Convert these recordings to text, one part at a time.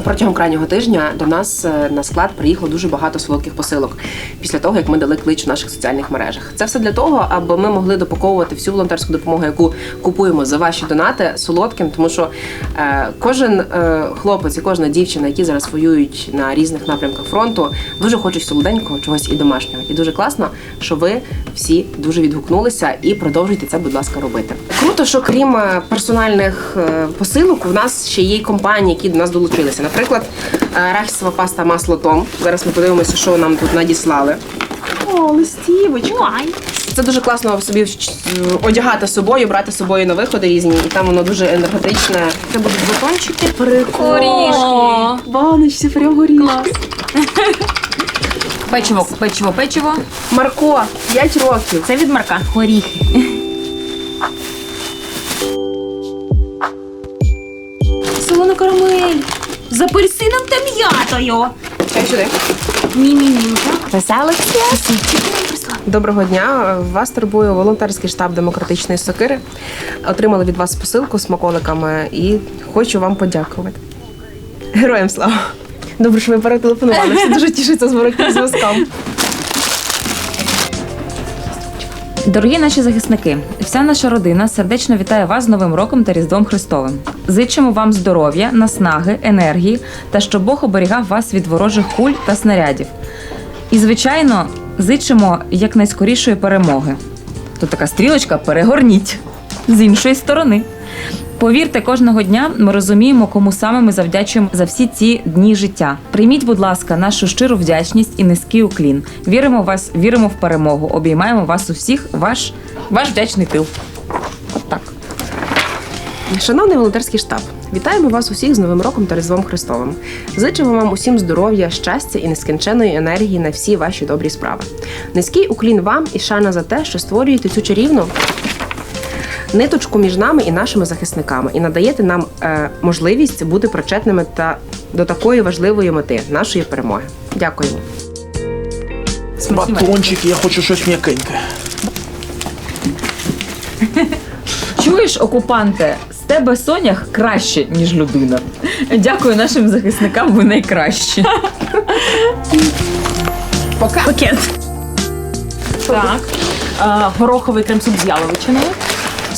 протягом крайнього тижня до нас е, на склад приїхало дуже багато солодких посилок після того, як ми дали клич в наших соціальних мережах. Це все для того, аби ми могли допаковувати всю волонтерську допомогу, яку купуємо за ваші донати солодким, тому що е, кожен е, хлопець і кожна дівчина, які зараз воюють на різних напрямках фронту, дуже хочуть солоденького чогось і домашнього. І дуже класно, що ви всі дуже відгукнулися і продовжуйте це, будь ласка, робити. Круто, що крім персональних посилок, у нас ще є компанії, які до нас долучилися. Наприклад, е, арахісова паста масло Том. Зараз ми подивимося, що нам тут надіслали. О, листівочка. Це дуже класно собі одягати з собою, брати з собою на виходи різні, і там воно дуже енергетичне. Це будуть батончики. Прикольно. Баночці, прям горішки. Печиво, печиво, печиво. Марко, 5 років. Це від Марка. Горіхи. З апельсином та м'ятою. Чай сюди. Мі-мі-мімка. Веселиться. Доброго дня. Вас турбує волонтерський штаб демократичної сокири. Отримали від вас посилку з смаколиками і хочу вам подякувати. Героям слава! Добре, що ви перетелефонували. Всі дуже тішаться зворотнім зв'язком. Дорогі наші захисники, вся наша родина сердечно вітає вас з Новим роком та Різдвом Христовим. Зичимо вам здоров'я, наснаги, енергії та щоб Бог оберігав вас від ворожих куль та снарядів. І, звичайно, зичимо якнайскорішої перемоги. Тут така стрілочка перегорніть з іншої сторони. Повірте, кожного дня ми розуміємо, кому саме ми завдячуємо за всі ці дні життя. Прийміть, будь ласка, нашу щиру вдячність і низький уклін. Віримо в вас, віримо в перемогу. Обіймаємо вас усіх, ваш, ваш вдячний тил. От так. Шановний волонтерський штаб, вітаємо вас усіх з Новим роком та Різдвом Христовим. Зичимо вам усім здоров'я, щастя і нескінченної енергії на всі ваші добрі справи. Низький уклін вам і шана за те, що створюєте цю чарівну ниточку між нами і нашими захисниками, і надаєте нам е, можливість бути причетними та до такої важливої мети нашої перемоги. Дякуємо. Батончик, я хочу щось м'якеньке. Чуєш, окупанте, з тебе сонях краще, ніж людина. Дякую нашим захисникам, ви найкращі. Пока. Пакет. Так. Гороховий крем-суп з яловичиною.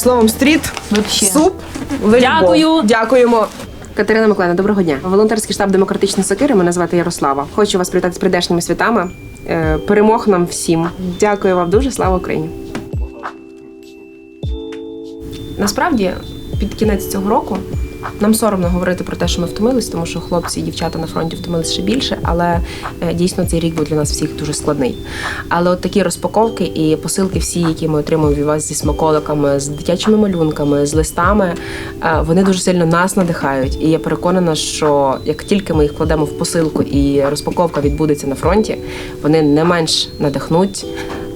Словом, стріт, Вообще. суп. ви любов. Дякую. Дякуємо. Катерина Миколаївна, доброго дня. Волонтерський штаб демократичної сокири. Мене звати Ярослава. Хочу вас привітати з прийдешніми святами. Е, Перемог нам всім. Дякую вам дуже. Слава Україні. Насправді, під кінець цього року нам соромно говорити про те, що ми втомились, тому що хлопці і дівчата на фронті втомились ще більше, але е, дійсно цей рік був для нас всіх дуже складний. Але от такі розпаковки і посилки, всі, які ми отримуємо від вас зі смаколиками, з дитячими малюнками, з листами, е, вони дуже сильно нас надихають. І я переконана, що як тільки ми їх кладемо в посилку і розпаковка відбудеться на фронті, вони не менш надихнуть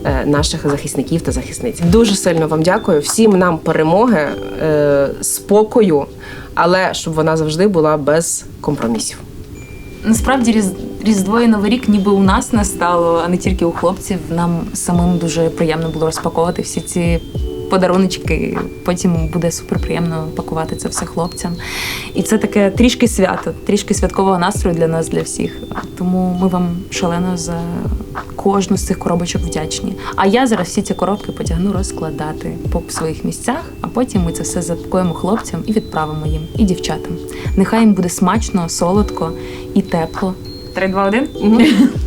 е, наших захисників та захисниць. Дуже сильно вам дякую. Всім нам перемоги, спокою, але щоб вона завжди була без компромісів. Насправді Різ- Різдво і Новий рік ніби у нас настало, а не тільки у хлопців. Нам самим дуже приємно було розпаковувати всі ці подаруночки. Потім буде супер приємно пакувати це все хлопцям. І це таке трішки свято, трішки святкового настрою для нас, для всіх. Тому ми вам шалено за кожну з цих коробочок вдячні. А я зараз всі ці коробки потягну розкладати по своїх місцях, а потім ми це все запакуємо хлопцям і відправимо їм, і дівчатам. Нехай їм буде смачно, солодко і тепло. Три, два, один.